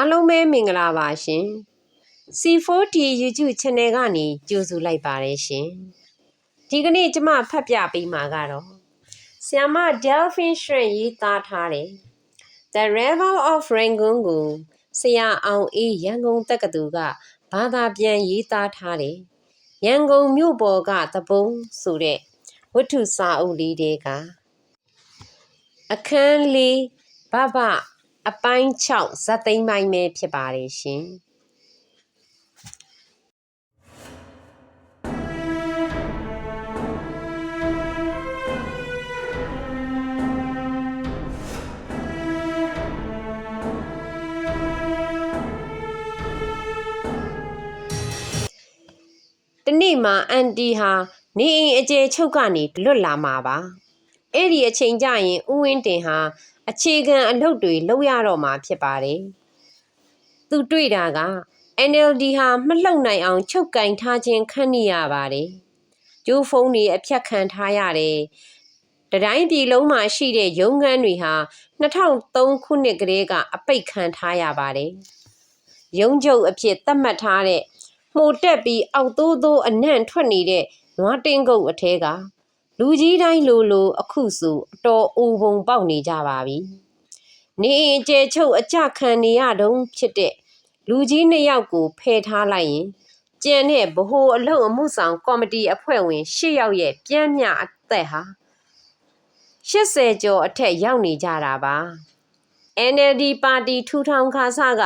အားလုံးပဲမင်္ဂလာပါရှင် C4T YouTube Channel ကနေကြိုဆိုလိုက်ပါတယ်ရှင်ဒီကနေ့ကျမဖတ်ပြပေးမှာကတော့ဆီယမ Delphine Shrimp ရေးသားထားတယ် The River of Rangoon ကိုဆရာအောင်အေးရန်ကုန်တက္ကသိုလ်ကဘာသာပြန်ရေးသားထားတယ်ရန်ကုန်မြို့ပေါ်ကသဘုံဆိုတဲ့ဝတ္ထုစာအုပ်လေးတွေကအခန်းလေးဘဘ အပိုင်း6ဇတ်သိမ်းပိုင်းပဲဖြစ်ပါတယ်ရှင်တနေ့မှာအန်တီဟာနေအိမ်အကျယ်ချုပ်ကနေလွတ်လာမှာပါအဲ့ဒီအချိန်ကျရင်ဥဝင်းတင်ဟာ အခြေခံအလုပ်တွေလုပ်ရတော့မှာဖြစ်ပါတယ်သူတွေ့တာက NLD ဟာမလှုပ်နိုင်အောင်ချုပ်ကင်ထားခြင်းခံနေရပါတယ်ကျိုးဖုန်းတွေအဖြတ်ခံထားရတယ်တတိုင်းပြည်လုံးမှာရှိတဲ့ရုံးခန်းတွေဟာ2003ခုနှစ်ကလေးကအပိတ်ခံထားရပါတယ်ရုံးချုပ်အဖြစ်သတ်မှတ်ထားတဲ့မှုတ်တက်ပြီးအောက်သိုးသိုးအနံ့ထွက်နေတဲ့နွားတင်းကုတ်အထဲက လူကြီးတိုင်းလိုလိုအခုဆိုအတော်အိုပုံပေါက်နေကြပါပြီနေအိမ်ကျဲချုပ်အကြခံနေရတုံးဖြစ်တဲ့လူကြီးနှစ်ယောက်ကိုဖယ်ထားလိုက်ရင်ကျန်တဲ့ဗဟိုအလုပ်အမှုဆောင်ကော်မတီအဖွဲ့ဝင်၈ယောက်ရဲ့ပြမ်းမြအသက်ဟာ80ကျော်အထက်ရောက်နေကြတာပါ NLD ပါတီထူထောင်ခါစက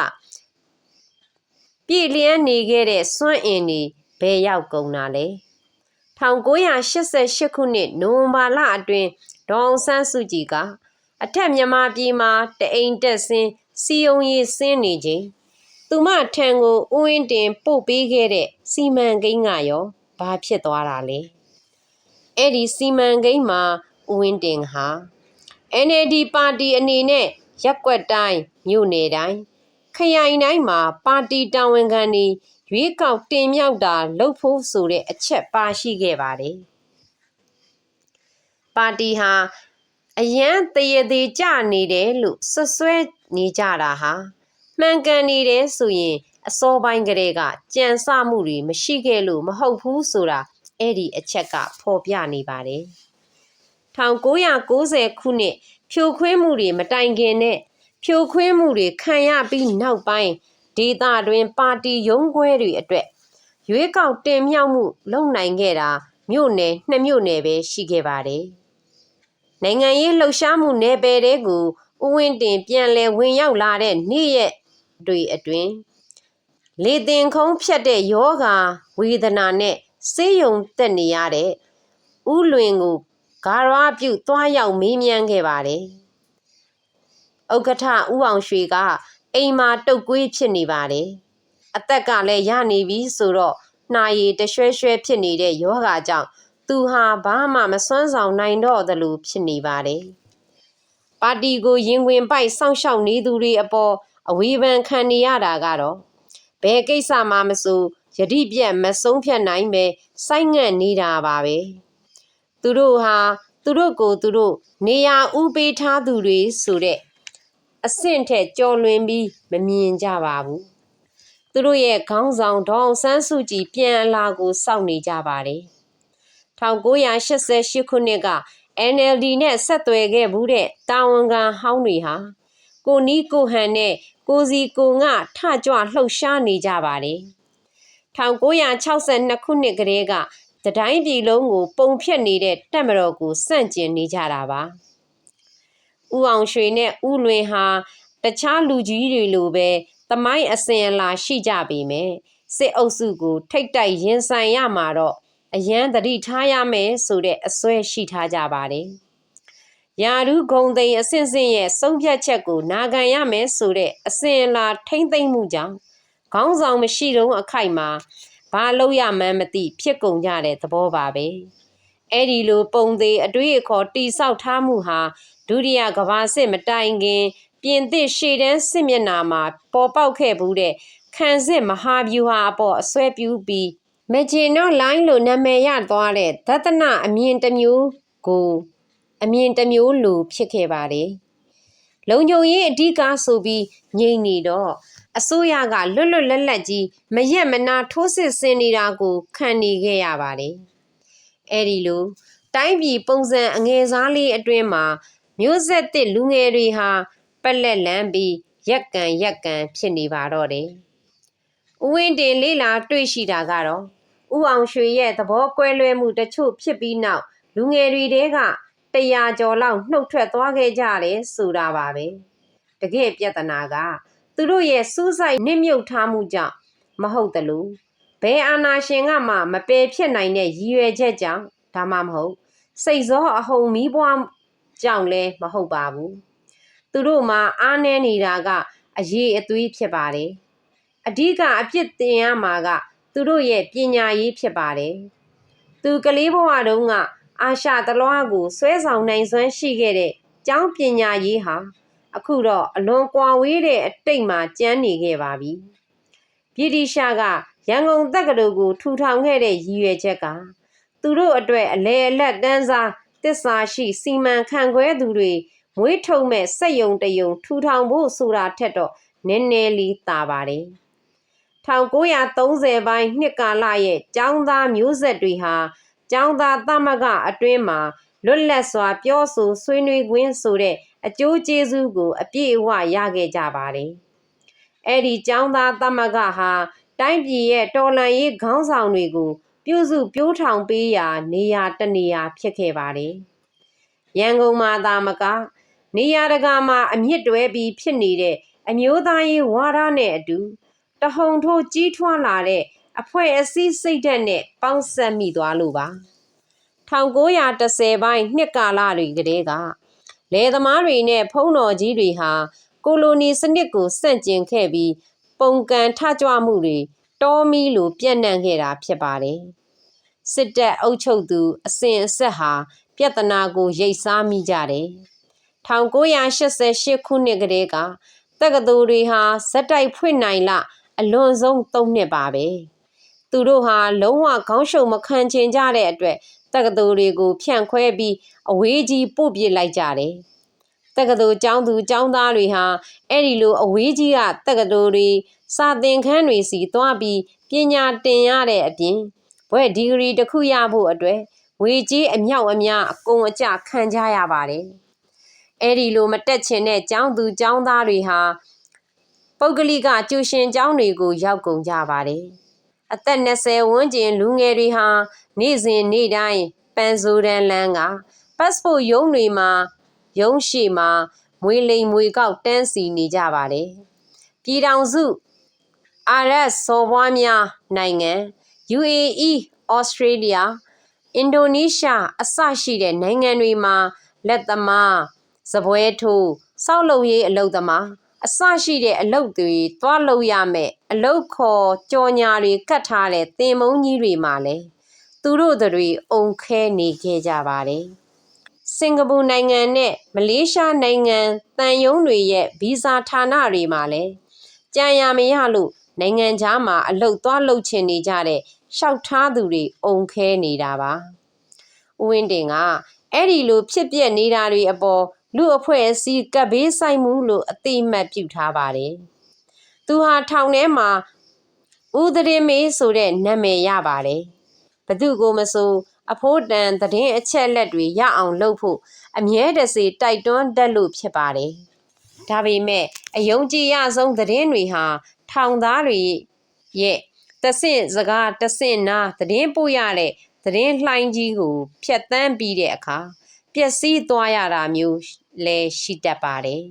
ပြည်လျန်းနေခဲ့တဲ့စွန့်အင်တွေဘယ်ရောက်ကုန်တာလဲ 1988ခုနှစ်နိုဝင်ဘာလအတွင်းဒေါအောင်ဆန်းစုကြည်ကအထက်မြန်မာပြည်မှာတအိမ်တက်ဆင်းစီယုံရေးဆင်းနေခြင်းသူမထံကိုဥဝင်းတင်ပို့ပေးခဲ့တဲ့စီမံကိန်းကရောဘာဖြစ်သွားတာလဲအဲ့ဒီစီမံကိန်းမှာဥဝင်းတင်ဟာ NLD ပါတီအနေနဲ့ရက်ကွက်တိုင်းမြို့နယ်တိုင်းခရိုင်တိုင်းမှာပါတီတာဝန်ခံတွေ ရွေးကောက်တင်မြှောက်တာလုပ်ဖို့ဆိုတဲ့အချက်ပါရှိခဲ့ပါတယ်ပါတီဟာအရန်တရသေးကြနေတယ်လို့ဆွဆွဲနေကြတာဟာမှန်ကန်နေတယ်ဆိုရင်အစောပိုင်းကလေးကကြံစမှုတွေမရှိခဲ့လို့မဟုတ်ဘူးဆိုတာအဲ့ဒီအချက်ကဖော်ပြနေပါတယ်1990ခုနှစ်ဖြိုခွင်းမှုတွေမတိုင်ခင်နဲ့ဖြိုခွင်းမှုတွေခံရပြီးနောက်ပိုင်း ဒေသတွင်ပါတီရုံးခွဲတွေအတွက်ရွေးကောက်တင်မြှောက်မှု လုပ်နိုင်ခဲ့တာမြို့နယ်နှစ်မြို့နယ်ပဲရှိခဲ့ပါတယ်။နိုင်ငံရေးလှုပ်ရှားမှုနယ်ပယ်တွေကိုဥဝင်းတင်ပြန်လည်ဝင်ရောက်လာတဲ့နေ့ရက်တွေအတွင်းလေတင်ခုံးဖြတ်တဲ့ယောဂါဝေဒနာနဲ့ဆေးရုံတက်နေရတဲ့ဥလွင်ကိုဂါရဝပြုသွားရောက်မေးမြန်းခဲ့ပါတယ်။ဥက္ကဋ္ဌဦးအောင်ရွှေက အိမ်မှာတုတ်ကွေးဖြစ်နေပါတယ်။အသက်ကလည်းရနေပြီဆိုတော့နှာရည်တရွှဲရွှဲဖြစ်နေတဲ့ယောဂါကြောင့်သူဟာဘာမှမစွမ်းဆောင်နိုင်တော့သလိုဖြစ်နေပါတယ်။ပါတီကိုရင်ဝင်ပိုက်စောင့်ရှောက်နေသူတွေအပေါ်အဝေဖန်ခံနေရတာကတော့ဘယ်ကိစ္စမှမဆိုယတိပြတ်မဆုံးဖြတ်နိုင်ပဲစိုက်ငန့်နေတာပါပဲ။သူတို့ဟာသူတို့ကိုသူတို့နေရာဥပေးထားသူတွေဆိုတဲ့ အဆင့်ထက်ကျော်လွင်ပြီးမမြင်ကြပါဘူးသူတို့ရဲ့ခေါင်းဆောင်ဒေါအောင်ဆန်းစုကြည်ပြန်အလာကိုစောင့်နေကြပါတယ်1988ခုနှစ်က NLD နဲ့ဆက်သွယ်ခဲ့ဘူးတဲ့တာဝန်ခံဟောင်းတွေဟာကိုနီးကိုဟန်နဲ့ကိုစီကိုငထကြွလှုပ်ရှားနေကြပါတယ်1962ခုနှစ်ကတည်းကတတိုင်းပြည်လုံးကို ပုံဖြတ်နေတဲ့တက်မတော်ကိုစန့်ကျင်နေကြတာပါ။ ဦးအောင်ရွှေနဲ့ဦးလွင်ဟာတခြားလူကြီးတွေလိုပဲသမိုင်းအစဉ်အလာရှိကြပေမဲ့စစ်အုပ်စုကို ထိတ်တိုက်ရင်ဆိုင်ရမှာတော့အရန်တတိထားရမယ်ဆိုတဲ့အစွဲရှိထားကြပါတယ်။ယာရုဂုံသိန်အဆင့်ဆင့်ရဲ့ဆုံးဖြတ်ချက်ကိုနာခံရမယ်ဆိုတဲ့အစဉ်အလာထိမ့်သိမ့်မှုကြောင့်ခေါင်းဆောင်မရှိတော့အခိုက်မှာဘာလို့ရမှန်းမသိဖြစ်ကုန်ကြတဲ့သဘောပါပဲ အဲ့ဒီလိုပုံသေးအတွေ့အခေါ်တိဆောက်ထားမှုဟာဒုတိယကမ္ဘာစစ်မတိုင်ခင် ပြင်သစ်ရှေ့တန်းစစ်မျက်နှာမှာပေါ်ပေါက်ခဲ့ဘူးတဲ့ခံစစ်မဟာဗျူဟာအပေါ်အစွဲပြုပြီးမဂျင်နော့လိုင်းလို့နာမည်ရသွားတဲ့သဒ္ဒနအမြင်တစ်မျိုးကိုအမြင်တစ်မျိုးလိုဖြစ်ခဲ့ပါတယ်လုံခြုံရေးအဓိကဆိုပြီးငြိမ်နေတော့အစိုးရကလွတ်လွတ်လပ်လပ်ကြီးမရက်မနာထိုးစစ်ဆင်နေတာကိုခံနေခဲ့ရပါတယ်။ အဲဒီလိုတိုင်းပြည်ပုံစံအငယ်စားလေးအတွင်းမှာမျိုးဆက်သစ်လူငယ်တွေဟာပက်လက်လန်းပြီးရက်ကန်ရက်ကန်ဖြစ်နေပါတော့တယ်။ဦးဝင်းတင်လေးလာတွေ့ရှိတာကတော့ဦးအောင်ရွှေရဲ့သဘောကွဲလွဲမှုတချို့ဖြစ်ပြီးနောက်လူငယ်တွေတဲကတရာကျော်လောက်နှုတ်ထွက်သွားခဲ့ကြတယ်ဆိုတာပါပဲ။တကယ်ပြဿနာက သူတို့ရဲ့စူးစိုက်နစ်မြုပ်ထားမှုကြောင့်မဟုတ်တလို့ ဘယ်အာနာရှင်ကမှမပယ်ဖြစ်နိုင်တဲ့ရည်ရွယ်ချက်ကြောင့်ဒါမှမဟုတ်စိတ်စောအဟုန်မီးပွားကြောင့်လည်းမဟုတ်ပါဘူးသူတို့မှာအားနည်းနေတာကအရေးအသွေးဖြစ်ပါတယ်အဓိကအပြစ်တင်ရမှာက သူတို့ရဲ့ပညာရေးဖြစ်ပါတယ်သူကလေးဘဝတုန်းကအာရှတလွားကိုဆွဲဆောင်နိုင်စွမ်းရှိခဲ့တဲ့ကျောင်းပညာရေးဟာအခုတော့အလွန်ကွာဝေးတဲ့အတိတ်မှာကျန်းနေခဲ့ပါပြီဗြိတိရှားက ရန်ကုန်တက္ကသိုလ်ကိုထူထောင်ခဲ့တဲ့ရည်ရွယ်ချက်ကသူတို့အတွက်အလဲအလက်တန်းစားတစ္ဆာရှိစီမံခန့်ခွဲသူတွေမွေးထုတ်မဲ့စက်ယုံတယုံထူထောင်ဖို့ဆိုတာထက်တော့နည်းနည်းလေးတာပါတယ်1930ပိုင်းနှစ်ကာလရဲ့ចောင်းသားမျိုးဆက်တွေဟာចောင်းသားသမဂအတွင်းမှာလွတ်လပ်စွာပြောဆိုဆွေးနွေးခွင့်ဆိုတဲ့အကျိုးကျေးဇူးကို အပြည့်အဝရခဲ့ကြပါတယ်။အဲ့ဒီចောင်းသားသမဂဟာ တိုင်းပြည်ရဲ့တော်လှန်ရေးခေါင်းဆောင်တွေကို ပြုစုပြိုးထောင်ပေးရာ နေရာတနေရာဖြစ်ခဲ့ပါတယ်။ရန်ကုန်မှာသာမကနေရာတကာမှာအမြင့်တွဲပြီးဖြစ်နေတဲ့အမျိုးသားရေးဝါဒနဲ့အတူတဟုန်ထိုးကြီးထွားလာတဲ့အဖွဲ့အစည်းစိတ်ဓာတ်နဲ့ပေါင်းစပ်မိသွားလို့ပါ1910ပိုင်းနှစ်ကာလတွေကတည်းကလယ်သမားတွေနဲ့ဖုံးတော်ကြီးတွေဟာကိုလိုနီစနစ်ကိုစန့်ကျင်ခဲ့ပြီး ပုံကန်ထကြွမှုတွေတောမီလိုပြန့်နှံ့ခဲ့တာဖြစ်ပါတယ်စစ်တပ်အုပ်ချုပ်သူအစဉ်အဆက်ဟာပြဿနာကိုရိတ်စားမိကြတယ်1988ခုနှစ်ကတည်းကတက္ကသိုလ်တွေဟာဇက်တိုက်ဖွင့်နိုင်လအလွန်ဆုံး၃နှစ်ပါပဲသူတို့ဟာလုံးဝခေါင်းရှုံမခံချင်ကြတဲ့အတွက်တက္ကသိုလ်တွေကိုဖြန့်ခွဲပြီးအဝေးကြီးပို့ပစ်လိုက်ကြတယ် တက္ကသိုလ်ကျောင်းသူကျောင်းသားတွေဟာအဲ့ဒီလိုအဝေးကြီးကတက္ကသိုလ်တွေစာသင်ခန်းတွေစီသွားပြီးပညာတင်ရတဲ့အပြင်ဘွဲ့ဒီဂရီတစ်ခုရဖို့အတွက်ဝေကြီးအမြောက်အများအကုန်အကျခံကြရပါတယ်အဲ့ဒီလိုမတက်ချင်တဲ့ကျောင်းသူကျောင်းသားတွေဟာပုဂ္ဂလိကကျူရှင်ကျောင်းတွေကိုရောက်ကုန်ကြပါတယ်အသက်20ဝန်းကျင်လူငယ်တွေဟာနေ့စဉ်နေ့တိုင်းပန်ဆိုဒန်လန်းကပတ်စပို့ရုံးတွေမှာ ရုံးရှိမှာမွေလိမ်မွေကောက်တန်းစီနေကြပါတယ်ပြည်ထောင်စုအာရက်စော်ဘွားများနိုင်ငံ UAE ဩစတြေးလျအင်ဒိုနီးရှားအစရှိတဲ့နိုင်ငံတွေမှာလက်သမားစပွဲထိုးစောက်လုပ်ရေးအလုပ်သမားအစရှိတဲ့အလုပ်တွေသွားလုပ်ရမယ်အလုပ်ခေါ်ကြော်ညာတွေကတ်ထားတဲ့သင်မုန်းကြီးတွေမှာလဲသူတို့တွေအုံခဲနေခဲ့ကြပါတယ် စင်ကာပူနိုင်ငံနဲ့မလေးရှားနိုင်ငံတန်ယုံတွေရဲ့ဗီဇာဌာနတွေမှာလဲကြံရမရလို့နိုင်ငံခြားမှာအလုပ်သွားလုပ်ချင်နေကြတဲ့ရှောက်ထားသူတွေအုံခဲနေတာပါဦးဝင်းတင်ကအဲ့ဒီလိုဖြစ်ပျက်နေတာတွေအပေါ်လူအဖွဲ့အစည်းကပ်ဘေးဆိုင်မှုလို့အတိအမှတ်ပြုထားပါတယ်။သူဟာထောင်ထဲမှာဦးသတင်းမေးဆိုတဲ့နာမည်ရပါတယ်။ဘသူကိုမဆို အဖိုးတန်သတင်းအချက်လက်တွေရအောင်လုပ်ဖို့အမြဲတစေတိုက်တွန်းတတ်လို့ဖြစ်ပါတယ်။ဒါပေမဲ့အယုံကြည်ရဆုံးသတင်းတွေဟာထောင်သားတွေရဲ့တဆင့်စကားတဆင့်နာသတင်းပို့ရတဲ့သတင်းလှိုင်းကြီးကိုဖျက်ဆီးပြီးတဲ့အခါပျက်စီးသွားရတာမျိုးလည်းရှိတတ်ပါတယ်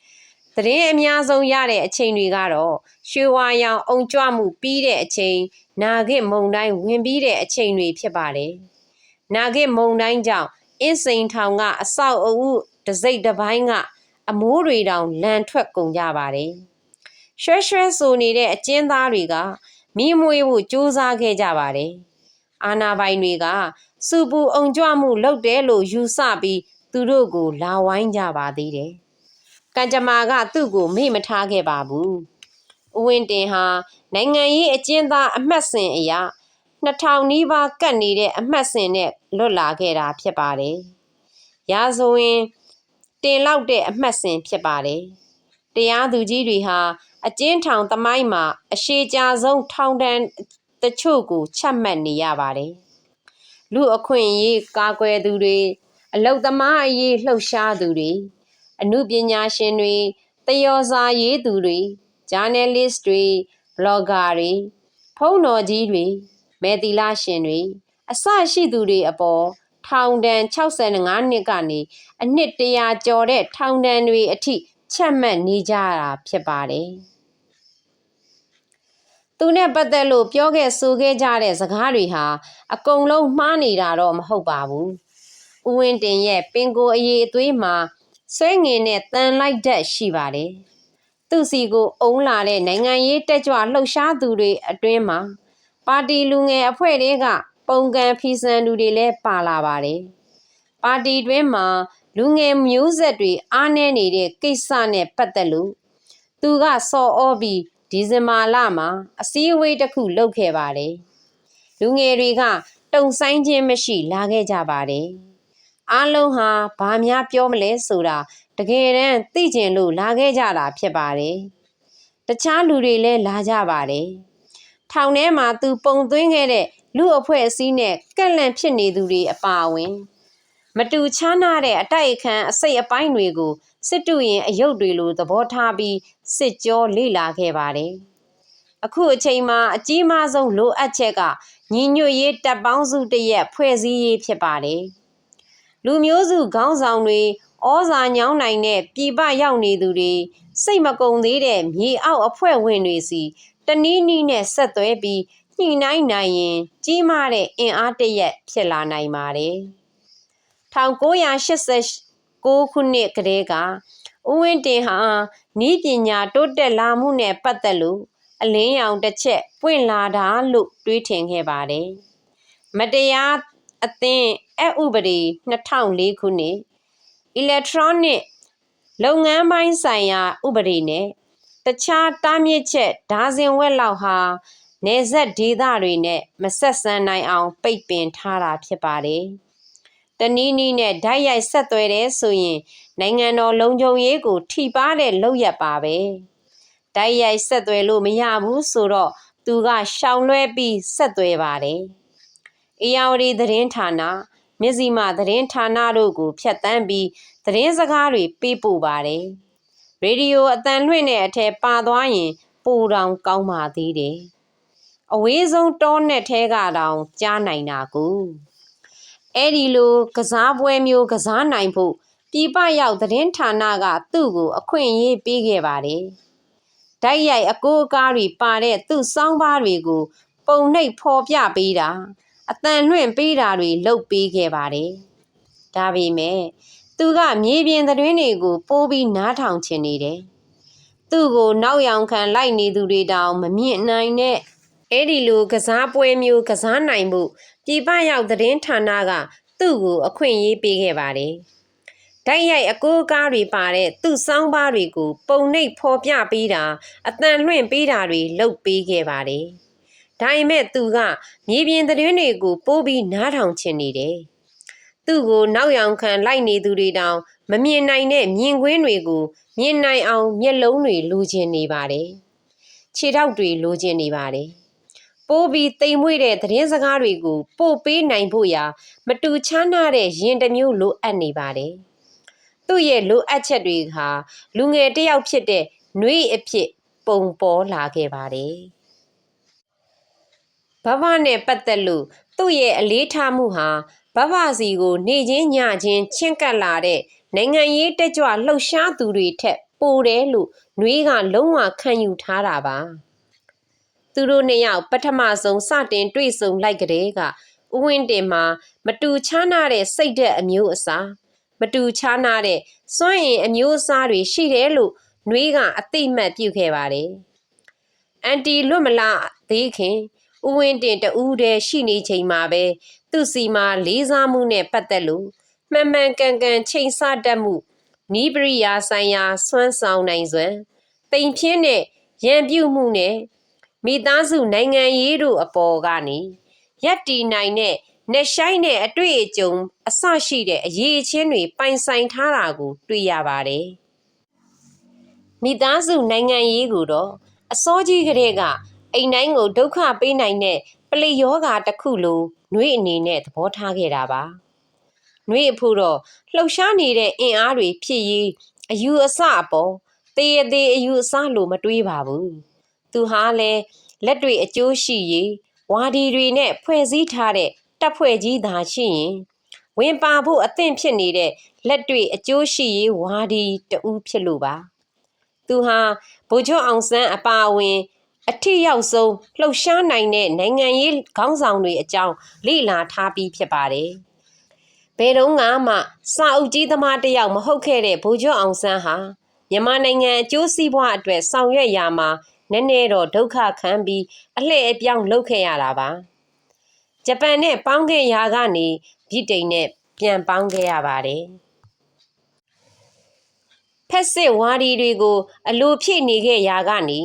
။သတင်းအများဆုံးရတဲ့အချိန်တွေကတော့ရွှေဝါရောင်အုံကြွမှုပြီးတဲ့အချိန်နာဂစ်မုံတိုင်းဝင်ပြီးတဲ့အချိန်တွေဖြစ်ပါတယ်။ နာဂစ်မုံတိုင်းကြောင့်အင်းစိန်ထောင်ကအဆောက်အဦတစိမ့်တစ်ပိုင်းကအမိုးတွေတောင်လန်ထွက်ကုန်ကြပါတယ်။ရွှဲရွှဲဆိုနေတဲ့အကျဉ်းသားတွေကမိမွေဖို့စူးစမ်းခဲ့ကြပါတယ်။အာနာပိုင်တွေကစူပူအုံကြွမှုလုပ်တယ်လို့ယူဆပြီးသူတို့ကိုလာဝိုင်းကြပါသေးတယ်။ကံကြမ္မာကသူ့ကိုမေ့မထားခဲ့ပါဘူး။ဦးဝင်းတင်ဟာနိုင်ငံရေးအကျဉ်းသားအမှတ်စဉ်အရာ 2000နီးပါးကတ်နေတဲ့အမှတ်စဉ်နဲ့လွတ်လာခဲ့တာဖြစ်ပါတယ်။ရာဇဝင်တင်လောက်တဲ့အမှတ်စဉ်ဖြစ်ပါတယ်။တရားသူကြီးတွေဟာအကျဉ်းထောင်သမိုင်းမှာအရှိကြဆုံးထောင်ဒဏ်တချို့ကိုချမှတ်နေရပါတယ်။လူအခွင့်အရေးကာကွယ်သူတွေအလုတ်သမားအရေးလှုပ်ရှားသူတွေအမှုပညာရှင်တွေတယောစာရေးသူတွေဂျာနယ်လစ်တွေဘလော့ဂါတွေဖုန်းတော်ကြီးတွေ မဲတီလာရှင်တွေအစရှိသူတွေအပေါ်ထောင်ဒဏ်65နှစ်ကနေအနှစ်တရာကျော်တဲ့ထောင်ဒဏ်တွေအထိချက်မှတ်နေကြတာဖြစ်ပါတယ်။သူနဲ့ပတ်သက်လို့ပြောခဲ့ဆိုခဲ့ကြတဲ့စကားတွေဟာအကုန်လုံးမှားနေတာတော့မဟုတ်ပါဘူး။ဦးဝင်းတင်ရဲ့ပင်ကိုအရေးအသွေးမှာဆွဲငင်နဲ့တန်လိုက်တတ်ရှိပါတယ်။သူစီကိုအုံလာတဲ့နိုင်ငံရေးတက်ကြွလှုပ်ရှားသူတွေအတွင်းမှာ ပါတီလူငယ်အဖွဲ့တွေကပုံကံဖီဆန်သူတွေလည်းပါလာပါတယ်။ပါတီတွင်းမှာလူငယ်မျိုးဆက်တွေအားနည်းနေတဲ့ကိစ္စနဲ့ပတ်သက်လို့သူကစော်ဩပြီးဒီဇင်ဘာလမှာအစည်းအဝေးတစ်ခုလုပ်ခဲ့ပါတယ်။လူငယ်တွေကတုံဆိုင်ခြင်းမရှိလာခဲ့ကြပါတယ်။အားလုံးဟာဘာများပြောမလဲဆိုတာတကယ်တမ်းသိကျင်လို့လာခဲ့ကြတာဖြစ်ပါတယ်။တခြားလူတွေလည်းလာကြပါတယ်။ ထောင်ထဲမှာသူပုံသွင်းခဲ့တဲ့လူအဖွဲ့အစည်းနဲ့ကန့်လန့်ဖြစ်နေသူတွေအပါအဝင် မတူချားနာတဲ့အတိုက်အခံအစိတ်အပိုင်းတွေကိုစစ်တူရင်အယုတ်တွေလိုသဘောထားပြီးစစ်ကြောလေ့လာခဲ့ပါတယ်။အခုအချိန်မှာအကြီးမားဆုံးလိုအပ်ချက်ကညီညွတ်ရေးတပ်ပေါင်းစုတရက်ဖွဲ့စည်းရေးဖြစ်ပါတယ်။လူမျိုးစုခေါင်းဆောင်တွေဩဇာညောင်းနိုင်တဲ့ပြည်ပရောက်နေသူတွေစိတ်မကုံသေးတဲ့မြေအောက်အဖွဲ့ဝင်တွေစီတ နည်းနည်းနဲ့ဆက်သွဲပြီးညှိနှိုင်းနိုင်ရင် ကြီးမားတဲ့အင်အားတရက်ဖြစ်လာနိုင်ပါတယ်။1989ခုနှစ်ကတည်းကဦးဝင်းတင်ဟာဤပညာတိုးတက်လာမှုနဲ့ပတ်သက်လို့အလင်းရောင်တစ်ချက်ပွင့်လာတာလို့တွေးထင်ခဲ့ပါတယ်။မတရားအသင်းအဥပဒေ2004ခုနှစ် electronic လုပ်ငန်းပိုင်းဆိုင်ရာဥပဒေနဲ့ တခြားတားမြစ်ချက်ဒါဇင်ဝက်လောက်ဟာနေဆက်ဒေသတွေနဲ့မဆက်ဆံနိုင်အောင် ပိတ်ပင်ထားတာဖြစ်ပါတယ်။တနည်းနည်းနဲ့ဓာတ်ရိုက်ဆက်သွဲတယ်ဆိုရင် နိုင်ငံတော်လုံခြုံရေးကို ထိပါတဲ့လုပ်ရက်ပါပဲဓာတ်ရိုက်ဆက်သွဲလို့မရဘူးဆိုတော့သူကရှောင်လွှဲပြီးဆက်သွဲပါတယ်အေယာဝတီသတင်းဌာနမြစည်းမသတင်းဌာနတို့ကိုဖျက်ဆီးပြီးသတင်းစကားတွေပေးပို့ပါတယ် ရေဒီယိုအတန်လွှင့်တဲ့အထက်ပါသွားရင်ပိုတောင်ကောင်းပါသေးတယ်အဝေးဆုံးတောနဲ့ထဲကတောင်ကြားနိုင်တာကိုအဲ့ဒီလိုကစားပွဲမျိုးကစားနိုင်ဖို့ပြည်ပရောက်သတင်းဌာနကသူ့ကိုအခွင့်အရေးပေးခဲ့ပါတယ်။ဓာတ်ရိုက်အကိုအကားတွေပါတဲ့သူ့စောင်းပါးတွေကို ပုံနှိပ်ဖော်ပြပေးတာအတန်လွင့်ပေးတာတွေလုပ်ပေးခဲ့ပါတယ်။ဒါပေမဲ့ သူကမြေပြင်သတင်းတွေကိုပိုးပြီးနားထောင်ချင်နေတယ်။သူ့ကိုနောက်ယောင်ခံလိုက်နေသူတွေတောင်မမြင့်နိုင်တဲ့အဲ့ဒီလိုကစားပွဲမျိုးကစားနိုင်မှုပြည်ပရောက်သတင်းဌာနကသူ့ကိုအခွင့်အရေးပေးခဲ့ပါတယ်။ဓာတ်ရိုက်အကိုးကားတွေပါတဲ့သူ့စောင်းပါးတွေကိုပုံနှိပ်ဖော်ပြပေးတာအတန်လွင့်ပေးတာတွေလုပ်ပေးခဲ့ပါတယ်။ဒါပေမဲ့သူကမြေပြင်သတင်းတွေကိုပိုးပြီးနားထောင်ချင်နေတယ်။ သူ့ကိုနောက်ယောင်ခံလိုက်နေသူတွေတောင်မမြင်နိုင်တဲ့မြင်ကွင်းတွေကိုမြင်နိုင်အောင်မျက်လုံးတွေလိုချင်နေပါတယ်။ခြေထောက်တွေလိုချင်နေပါတယ်။ပိုးပြီးတိမ်မွေ့တဲ့သတင်းစကားတွေကိုပို့ပေးနိုင်ဖို့ရာမတူချမ်းသာတဲ့ရင်တစ်မျိုးလိုအပ်နေပါတယ်။သူ့ရဲ့လိုအပ်ချက်တွေဟာလူငယ်တစ်ယောက်ဖြစ်တဲ့နှွေးအဖြစ်ပုံပေါ်လာခဲ့ပါတယ်။ဘဘနဲ့ပတ်သက်လို့သူ့ရဲ့အလေးထားမှုဟာ ဘဘစီကိုနေချင်းညချင်းချင်းကပ်လာတဲ့နိုင်ငံရေးတက်ကြွလှုပ်ရှားသူတွေထက်ပိုတယ်လို့နှွေးကလုံးဝခံယူထားတာပါ။သူတို့နှစ်ယောက်ပထမဆုံးစတင်တွေ့ဆုံလိုက်ကလေးကဥဝင်းတင်မှာမတူချားနာတဲ့စိတ်သက်အမျိုးအစားမတူချားနာတဲ့စွန့်ရင်အမျိုးအစားတွေရှိတယ်လို့နှွေးကအသိမှတ်ပြုခဲ့ပါတယ်။အန်တီလွတ်မလားသေးခင် ဥဝင်းတင်တူးတဲ့ရှိနေချိန်မှာပဲသူ့စီမှာလေးစားမှုနဲ့ပတ်သက်လို့မှန်မှန်ကန်ကန်ချိန်ဆတတ်မှုနီးပရိယာဆိုင်ရာစွမ်းဆောင်နိုင်စွမ်းပိန်ဖြင်းတဲ့ရံပြုမှုနဲ့မိသားစုနိုင်ငံရေးတို့အပေါ်ကနေရက်တီနိုင်တဲ့နဲ့ဆိုင်တဲ့အတွေ့အကြုံအဆရှိတဲ့အရေးအချင်းတွေပိုင်ဆိုင်ထားတာကို တွေ့ရပါတယ်။မိသားစုနိုင်ငံရေးကိုတော့အစောကြီးကတည်းက အိမ်တိုင်းကိုဒုက္ခပေးနိုင်တဲ့ပလိယောဂါတစ်ခုလိုနှွေအနေနဲ့သဘောထားခဲ့တာပါနှွေအဖို့တော့လှုပ်ရှားနေတဲ့အင်အားတွေဖြစ်ရေးအယူအဆအပေါ်တေးသေးအယူအဆလိုမတွေးပါဘူးသူဟာလည်းလက်တွေအကျိုးရှိရေးဝါဒီတွေနဲ့ဖွဲ့စည်းထားတဲ့တပ်ဖွဲ့ကြီးသာရှိရင်ဝင်ပါဖို့အသင့်ဖြစ်နေတဲ့လက်တွေအကျိုးရှိရေးဝါဒီတူဖြစ်လို့ပါသူဟာဗိုလ်ချုပ်အောင်ဆန်းအပါအဝင် အထက်ရောက်ဆုံးလှုပ်ရှားနိုင်တဲ့နိုင်ငံရေးခေါင်းဆောင်တွေအကြောင်းလေ့လာထားပြီးဖြစ်ပါတယ်။ဘယ်တော့မှစာအုပ်ကြီးသမားတစ်ယောက်မဟုတ်ခဲ့တဲ့ဗိုလ်ချုပ်အောင်ဆန်းဟာမြန်မာနိုင်ငံအကျိုးစီးပွားအတွက်ဆောင်ရွက်ရာမှာနည်းနည်းတော့ဒုက္ခခံပြီးအလှည့်အပြောင်းလုပ်ခဲ့ရတာပါ။ဂျပန်နဲ့ပေါင်းခဲ့ရာကနေဗြိတိန်နဲ့ပြန်ပေါင်းခဲ့ရပါတယ်။ဖက်စစ်ဝါဒီတွေကိုအလိုဖြည့်နေခဲ့ရာကနေ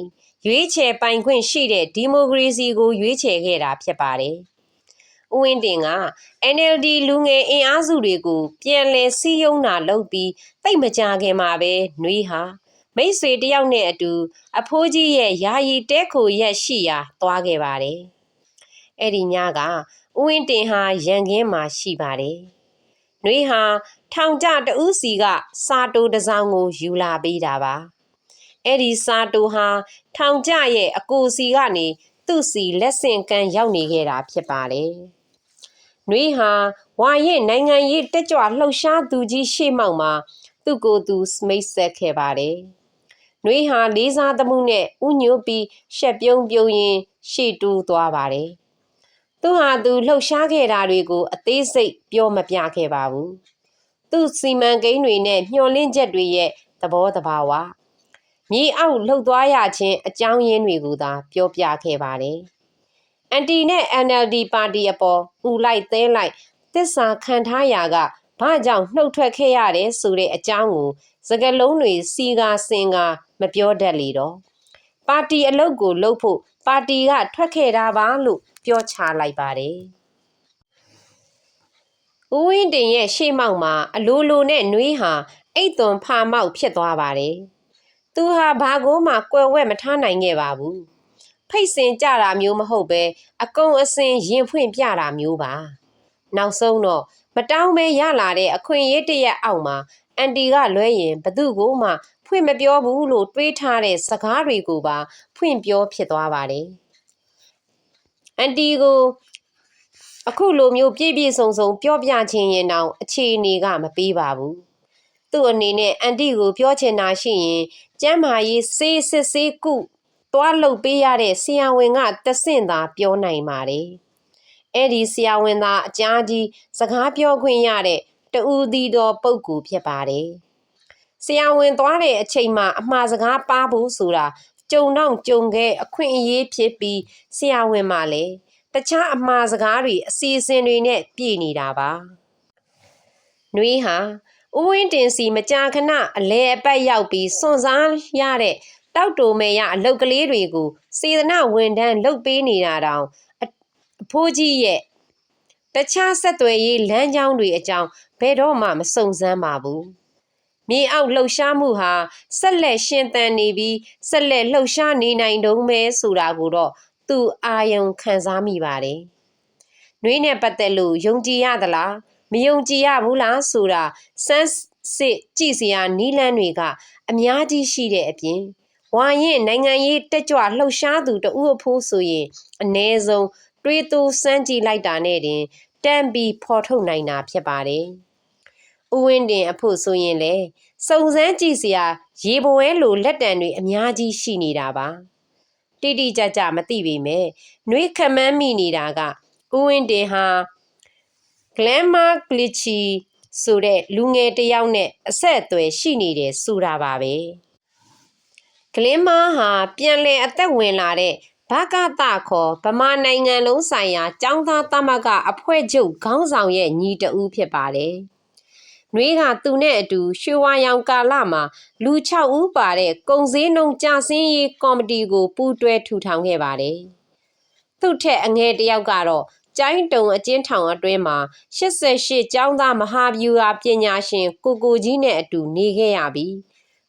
ရွေးချယ်ပိုင်ခွင့်ရှိတဲ့ဒီမိုကရေစီကိုရွေးချယ်ခဲ့တာဖြစ်ပါတယ်။ဦးဝင်းတင်က NLD လူငယ်အင်အားစုတွေကိုပြန်လည်စည်းရုံးတာလုပ်ပြီးတိတ်မကြခင်မှာပဲနှွေးဟာမိတ်ဆွေတယောက်နဲ့အတူအဖိုးကြီးရဲ့ယာယီတဲခိုရက်ရှိရာသွားခဲ့ပါတယ်။အဲ့ဒီညကဦးဝင်းတင်ဟာရန်ကင်းမှာရှိပါတယ်။နှွေးဟာထောင်ကြတဦးစီက စာတိုတစ်စောင်ကိုယူလာပေးတာပါ အဲ့ဒီစာတိုဟာထောင်ကြရဲ့အကိုစီကနေသူ့စီလက်ဆင့်ကမ်းရောက်နေခဲ့တာဖြစ်ပါတယ်နှွေးဟာဝါရင်နိုင်ငံရေးတက်ကြွလှုပ်ရှားသူကြီးရှေ့မှောက်မှာသူ့ကိုယ်သူမိတ်ဆက်ခဲ့ပါတယ်နှွေးဟာလေးစားသမှုနဲ့ဥညွတ်ပြီးရှက်ပြုံးပြုံးရင်ရှေ့တိုးသွားပါတယ်သူဟာသူလှုပ်ရှားခဲ့တာတွေကို အသေးစိတ်ပြောမပြခဲ့ပါဘူးသူ့စီမံကိန်းတွေနဲ့မျှော်လင့်ချက်တွေရဲ့သဘောတဘာဝ မြေအောက်လှုပ်သွားရခြင်းအကြောင်းရင်းတွေကိုသာပြောပြခဲ့ပါတယ်။အန်တီနဲ့ NLD ပါတီအပေါ်ဥလိုက်သဲလိုက်သစ္စာခံထားရာကဘာကြောင့်နှုတ်ထွက်ခဲ့ရတယ်ဆိုတဲ့အကြောင်းကိုစကလုံးတွေစီကာစင်ကာမပြောတတ်လေတော့ပါတီအလုပ်ကိုလုပ်ဖို့ပါတီကထွက်ခဲ့တာပါလို့ပြောချလိုက်ပါတယ်။ဦးဝင်းတင်ရဲ့ရှေ့မောက်မှာအလိုလိုနဲ့နှွေးဟာအိတ်သွန်ဖာမောက်ဖြစ်သွားပါတယ်။ သူဟာဘာကိုမှကွယ်ဝဲမထားနိုင်ခဲ့ပါဘူး။ဖိတ်စင်ကြတာမျိုးမဟုတ်ပဲအကုံအစင်ရင်ဖွင့်ပြတာမျိုးပါ။နောက်ဆုံးတော့မတောင်းပဲရလာတဲ့အခွင့်အရေးတရက်အောက်မှာအန်တီကလွဲရင်ဘသူ့ကိုမှဖွင့်မပြောဘူးလို့တွေးထားတဲ့စကားတွေကိုပါဖွင့်ပြောဖြစ်သွားပါတယ်။အန်တီကိုအခုလိုမျိုးပြည့်ပြည့်စုံစုံပြောပြခြင်းရင်တောင်အခြေအနေကမပေးပါဘူး သူ့အနေနဲ့အန်တီကိုပြောချင်တာရှိရင်ကျမ်းမာရေးစေးစစ်စေးကုသွားလှုပ်ပေးရတဲ့ဆရာဝန်ကတဆင့်သာပြောနိုင်ပါတယ်အဲ့ဒီဆရာဝန်သားအကြားကြီးစကားပြောခွင့်ရတဲ့တူဒီတော်ပုဂ္ဂိုလ်ဖြစ်ပါတယ်ဆရာဝန်သွားတဲ့အချိန်မှာအမှားစကားပါဖို့ဆိုတာကြုံတော့ကြုံခဲ့အခွင့်အရေးဖြစ်ပြီးဆရာဝန်မှလည်းတခြားအမှားစကားတွေအစီအစဉ်တွေနဲ့ပြည့်နေတာပါ။နှွေးဟာ ဥဝင်းတင်စီမကြာခဏအလဲအပတ်ရောက်ပြီးစွန့်စားရတဲ့တောက်တိုမဲရအလုတ်ကလေးတွေကိုစေတနာဝန်ထမ်းလုပ်ပေးနေတာတောင်အဖိုးကြီးရဲ့တခြားဆက်သွယ်ရေးလမ်းကြောင်းတွေအကြောင်းဘယ်တော့မှမစုံစမ်းပါဘူး။မြေအောက်လှုပ်ရှားမှုဟာဆက်လက်ရှင်သန်နေပြီးဆက်လက်လှုပ်ရှားနေနိုင်တုံးပဲဆိုတာကိုတော့သူအာယုံခံစားမိပါတယ်။နှွေးနဲ့ပတ်သက်လို့ယုံကြည်ရသလား မယုံကြည်ရဘူးလားဆိုတာစမ်းစစ်ကြည့်စရာနီးလန်းတွေကအများကြီးရှိတဲ့အပြင်ဝါရင်နိုင်ငံရေးတက်ကြွလှုပ်ရှားသူတဦးအဖို့ဆိုရင်အ ਨੇ ဆုံးတွေးတူစမ်းကြည့်လိုက်တာနဲ့တင်တန်ပြီးဖော်ထုတ်နိုင်တာဖြစ်ပါတယ်။ဥဝင်းတင်အဖို့ဆိုရင်လေစုံစမ်းကြည့်စရာရေပွဲလိုလက်တံတွေအများကြီးရှိနေတာပါ။တိတိကျကျမသိပေမဲ့နှွေးခမန်းမိနေတာကကိုဝင်းတင်ဟာ glamour glitchy ဆိုတဲ့လူငယ်တယောက်နဲ့အဆက်အသွယ်ရှိနေတယ်ဆိုတာပါပဲဂလင်းမားဟာပြန်လည်အသက်ဝင်လာတဲ့ဘာကတခေါ်ဗမာနိုင်ငံလုံးဆိုင်ရာចောင်းသားသမဂအဖွဲ့ချုပ်ခေါင်းဆောင်ရဲ့ညီတဦးဖြစ်ပါတယ်။နှွေးကသူနဲ့အတူရွှေဝါရောင်ကာလမှာလူ6ဦးပါတဲ့ကုံစည်းနှုံကြဆင်းရေးကော်မတီကိုပူးတွဲထူထောင်ခဲ့ပါတယ်။သူ့ထက်အငယ်တယောက်ကတော့ ကျိုင်းတုံအကျဉ်းထောင်အတွင်းမှာ88ကျောင်းသားမဟာဗျူဟာပညာရှင်ကိုကိုကြီးနဲ့အတူနေခဲ့ရပြီး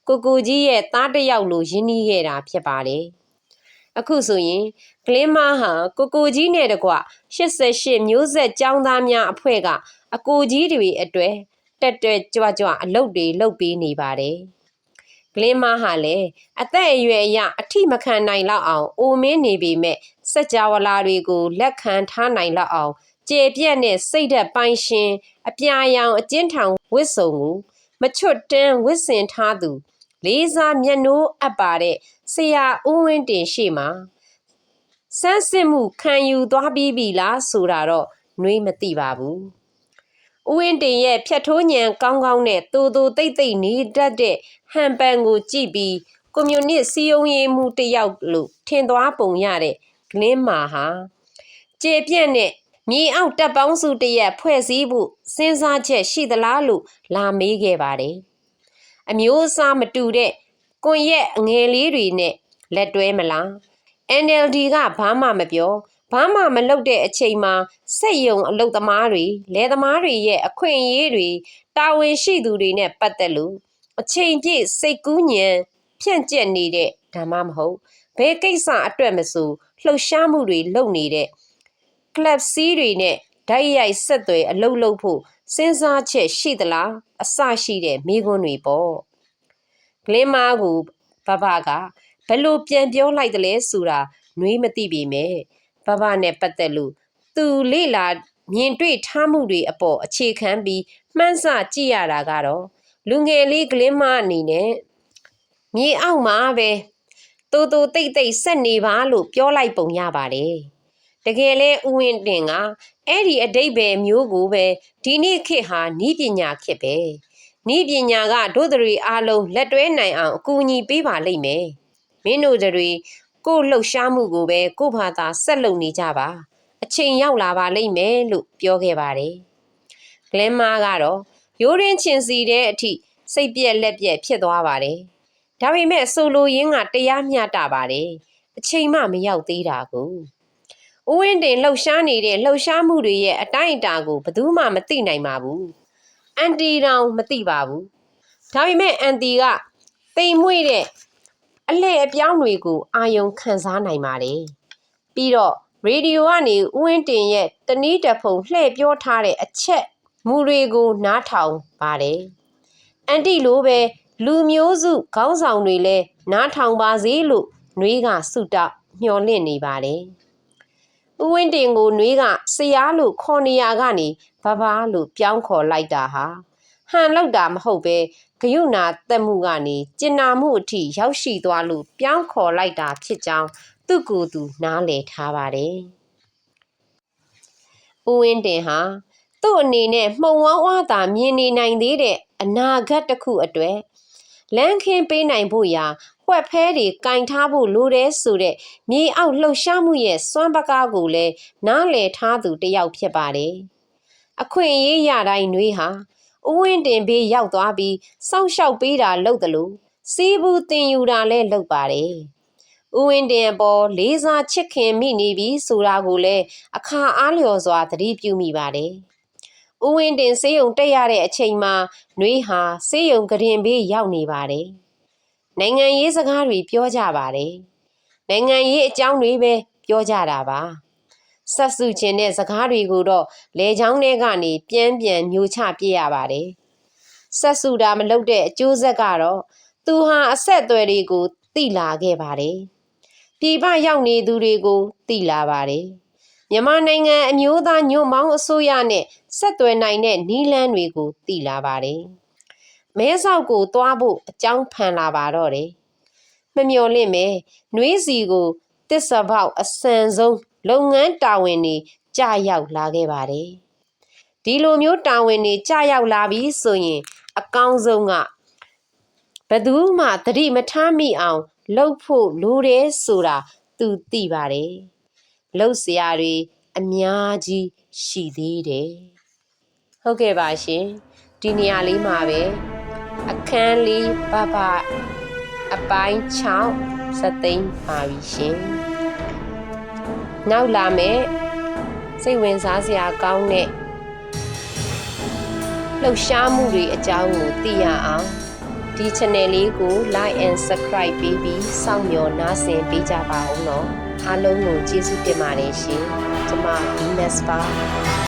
ကိုကိုကြီးရဲ့သားတစ်ယောက်လိုရင်းနှီးခဲ့တာဖြစ်ပါတယ်အခုဆိုရင်ကလင်းမဟာကိုကိုကြီးနဲ့တကွ88မျိုးဆက်ចောင်းသားများအဖွဲ့ကအကိုကြီးတွေအတွေ့တက်တက်ကြွကြွအလုပ်တွေလုပ်ပေးနေပါတယ်ကလင်းမဟာလည်းအသက်အရွယ်အရအထိမခံနိုင်လောက်အောင်အိုမင်းနေပေမဲ့ စက်ကြဝဠာတွေကိုလက်ခံထားနိုင်လောက်အောင်ကျေပြက်နဲ့စိတ်ဓာတ်ပိုင်းရှင် အပြာရောင်အကျဉ်းထောင်ဝစ်စုံကိုမချွတ်တန်းဝစ်စင်ထားသူ လေးစားမျက်နှိုးအပ်ပါတဲ့ဆရာဦးဝင်းတင်ရှိမှာစမ်းစစ်မှုခံယူသွားပြီးပြီလားဆိုတာတော့နှွေးမသိပါဘူးဦးဝင်းတင်ရဲ့ဖြတ်ထိုးညံကောင်းကောင်းနဲ့တူတူတိတ်တိတ်နေတတ်တဲ့ဟန်ပန်ကိုကြည့်ပြီးကွန်မြူနစ်စီယုံရေးမှုတစ်ယောက်လို့ထင်သွားပုံရတဲ့ ဂလင်းမာဟာကျေပြန့်တဲ့မြေအောက်တပ်ပေါင်းစုတစ်ရက်ဖွဲ့စည်းဖို့စဉ်းစားချက်ရှိသလားလို့လာမေးခဲ့ပါတယ်။အမျိုးအစားမတူတဲ့ကွန်ရက်အငယ်လေးတွေနဲ့လက်တွဲမလား NLD ကဘာမှမပြောဘာမှမလုပ်တဲ့အချိန်မှာစက်ယုံအလုတ်သမားတွေလယ်သမားတွေရဲ့အခွင့်အရေးတွေတာဝန်ရှိသူတွေနဲ့ပတ်သက်လို့အချိန်ပြည့်စိတ်ကူးညံဖြန့်ကျက်နေတဲ့ဒါမှမဟုတ်ဘယ်ကိစ္စအတွက်မဆို လှုပ်ရှားမှုတွေလုပ်နေတဲ့ club စီးတွေနဲ့ဓာတ်ရိုက်ဆက်သွယ်အလုပ်လုပ်ဖို့စဉ်းစားချက်ရှိသလားအစရှိတဲ့မိကွန်းတွေပေါ့ဂလင်းမားကိုဘဘကဘယ်လိုပြန်ပြောလိုက်တယ်လဲဆိုတာနှွေးမသိပေမဲ့ဘဘနဲ့ပတ်သက်လို့သူလေ့လာမြင်တွေ့ထားမှုတွေအပေါ်အခြေခံပြီးမှန်းဆကြည့်ရတာကတော့လူငယ်လေးဂလင်းမားအနေနဲ့မြေအောက်မှာပဲ တူတူတိတ်တိတ်ဆက်နေပါလို့ပြောလိုက်ပုံရပါတယ်တကယ်လဲဥဝင်းတင်ကအဲ့ဒီအတိတ်ပဲမျိုးကိုပဲဒီနေ့ခေတ်ဟာနီးပညာခေတ်ပဲနီးပညာကဒုတွေအားလုံးလက်တွဲနိုင်အောင်အကူအညီပေးပါလိမ့်မယ်မင်းတို့တွေကိုလှုပ်ရှားမှုကိုပဲကိုဘာသာဆက်လုပ်နေကြပါအချိန်ရောက်လာပါလိမ့်မယ်လို့ပြောခဲ့ပါတယ်ဂလန်မာကတော့ရိုးရင်းချင်စီတဲ့အထိစိတ်ပြက်လက်ပြက်ဖြစ်သွားပါတယ် ဒါပေမဲ့ဆိုလိုရင်းကတရားမျှတပါတယ်အချိန်မှမရောက်သေးတာကို။ဦးဝင်းတင်လှုပ်ရှားနေတဲ့လှုပ်ရှားမှုတွေရဲ့အတိုင်းအတာကိုဘယ်သူမှမသိနိုင်ပါဘူး။အန်တီတောင်မသိပါဘူး။ဒါပေမဲ့အန်တီကတိမ်မွေ့တဲ့အလှည့်အပြောင်းတွေကိုအာယုံခံစားနိုင်ပါတယ်။ပြီးတော့ရေဒီယိုကနေဦးဝင်းတင်ရဲ့တနည်းတဖုံလှည့်ပြောထားတဲ့အချက်မူတွေကိုနားထောင်ပါတယ်။အန်တီလိုပဲ လူမျိုးစုခေါင်းဆောင်တွေလည်းနားထောင်ပါစေလို့နှွေးကဆုတောက်မျှော်လင့်နေပါတယ်။ဦးဝင်းတင်ကိုနှွေးကဆရာလို့ခေါ်နေရကနေဘဘလို့ပြောင်းခေါ်လိုက်တာဟာဟန်လောက်တာမဟုတ်ပဲဂယုဏတက်မှုကနေကျင်နာမှုအထိရောက်ရှိသွားလို့ပြောင်းခေါ်လိုက်တာဖြစ်ကြောင်းသူ့ကိုယ်သူနားလည်ထားပါတယ်။ဦးဝင်းတင်ဟာသူ့အနေနဲ့မှုံဝါးဝါသာမြင်နေနိုင်သေးတဲ့အနာဂတ်တစ်ခုအတွက် လမ်းခင်းပေးနိုင်ဖို့ရာဝှက်ဖဲတွေကင်ထားဖို့လိုတယ်ဆိုတဲ့မြေအောက်လှုပ်ရှားမှုရဲ့စွမ်းပကားကိုလည်းနားလည်ထားသူတစ်ယောက်ဖြစ်ပါတယ်။အခွင့်အရေးရတိုင်းနှွေးဟာဥဝင်းတင်ဘေးရောက်သွားပြီးစောင့်ရှောက်ပေးတာလုပ်တယ်လို့စီးဘူးတင်ယူတာလည်းလုပ်ပါတယ်။ဥဝင်းတင်အပေါ်လေးစားချစ်ခင်မိနေပြီဆိုတာကိုလည်းအခါအားလျော်စွာသတိပြုမိပါတယ်။ ဥဝင်းတင်ဆေးရုံတက်ရတဲ့အချိန်မှာနှွေးဟာဆေးရုံကရင်ဘေးရောက်နေပါတယ်။နိုင်ငံရေးစကားတွေပြောကြပါတယ်နိုင်ငံရေးအကြောင်းတွေပဲပြောကြတာပါဆက်စုခြင်းတဲ့စကားတွေကိုတော့လေချောင်းထဲကနေပြန်ပြန်မျိုးချပြရပါတယ်ဆက်စုတာမလုပ်တဲ့အကျိုးဆက်ကတော့သူဟာအဆက်အသွယ်တွေကိုတိလာခဲ့ပါတယ်ပြည်ပရောက်နေသူတွေကိုတိလာပါတယ် မြန်မာနိုင်ငံအမျိုးသားညွန့်ပေါင်းအစိုးရနဲ့ဆက်သွယ်နိုင်တဲ့နီးလန်းတွေကိုတည်လာပါတယ်မဲဆောက်ကိုသွားဖို့အကြောင်းဖန်လာပါတော့တယ်။မမျော်လင့်မဲနှွေးစီကိုတစ္ဆပေါက်အစံဆုံးလုပ်ငန်းတာဝန်တွေကြာရောက်လာခဲ့ပါတယ်။ဒီလိုမျိုးတာဝန်တွေကြာရောက်လာပြီဆိုရင် အကောင်းဆုံးကဘယ်သူမှသတိမထားမိအောင်လှုပ်ဖို့လိုတယ်ဆိုတာသူသိပါတယ်။ လှုပ်စရာတွေအများကြီးရှိသေးတယ်။ဟုတ်ကဲ့ပါရှင်။ဒီနေရာလေးမှာပဲအခန်းလေးပပအပိုင်း6စသိန်းပါပြီရှင်။နောက်လာမယ့်စိတ်ဝင်စားစရာကောင်းတဲ့လှုပ်ရှားမှုတွေအကြောင်းကိုသိရအောင်ဒီ channel လေးကို like and subscribe ပေးပြီးစောင့်မျှော်နားဆင်ပေးကြပါဦးနော်။ အားလုံးကိုကျေးဇူးတင်ပါတယ်ရှင်ကျွန်မ Venus ပါ